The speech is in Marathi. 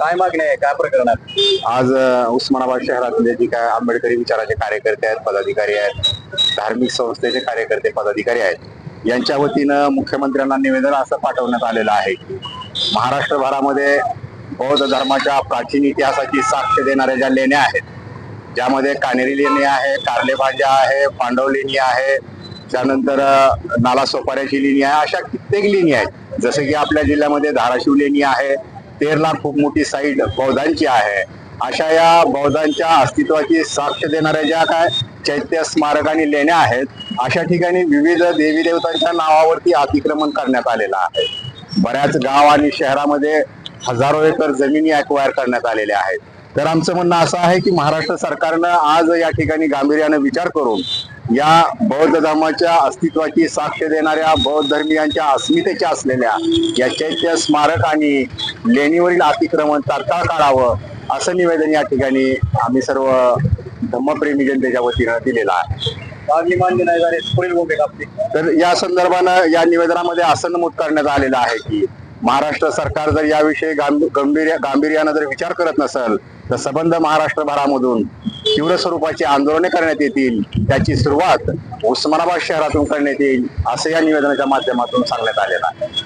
काय मागणी आहे? काय प्रकरण आहे आज अ, उस्मानाबाद शहरातले जे काय आंबेडकरी विचाराचे कार्यकर्ते आहेत पदाधिकारी आहेत धार्मिक संस्थेचे कार्यकर्ते पदाधिकारी आहेत यांच्या वतीनं मुख्यमंत्र्यांना निवेदन असं पाठवण्यात आलेलं आहे. की महाराष्ट्रभरामध्ये बौद्ध धर्माच्या प्राचीन इतिहासाची साक्ष देणाऱ्या ज्या लेण्या आहेत ज्यामध्ये कानेरी लेणी आहे कारलेभांजा आहे पांडव लेणी आहे त्यानंतर अ, नाला सोपाऱ्याची लेणी आहे अशा कित्येक लेणी आहेत. जसं की आपल्या जिल्ह्यामध्ये धाराशिव लेणी आहे तेरला खूप मोठी साईड बौद्धांची आहे. अशा या बौद्धांच्या अस्तित्वाची साक्ष देणाऱ्या ज्या काय चैत्य स्मारक आणि लेण्या आहेत अशा ठिकाणी विविध देवी देवतांच्या नावावरती अतिक्रमण करण्यात आलेलं आहे. बऱ्याच गाव आणि शहरामध्ये हजारो एकर जमिनी अक्वायर करण्यात आलेल्या आहेत. तर आमचं म्हणणं असं आहे की महाराष्ट्र सरकारनं आज या ठिकाणी गांभीर्यानं विचार करून या बौद्ध धर्माच्या अस्तित्वाची साक्ष देणाऱ्या बौद्ध धर्मियांच्या अस्मितेच्या असलेल्या या चैत्य स्मारक आणि लेणीवरील अतिक्रमण तात्काळ काढावं असं निवेदन या ठिकाणी आम्ही सर्व धम्मप्रेमी जनतेच्या वतीनं दिलेलं आहे. तर या संदर्भानं या निवेदनामध्ये असं नमूद करण्यात आलेलं आहे की महाराष्ट्र सरकार जर याविषयी गांभ- गांभीर्यानं जर विचार करत नसेल तर सबंध महाराष्ट्रभरामधून तीव्र स्वरूपाची आंदोलने करण्यात येतील. त्याची सुरुवात उस्मानाबाद शहरातून करण्यात येईल असं या निवेदनाच्या माध्यमातून सांगण्यात आलेलं आहे.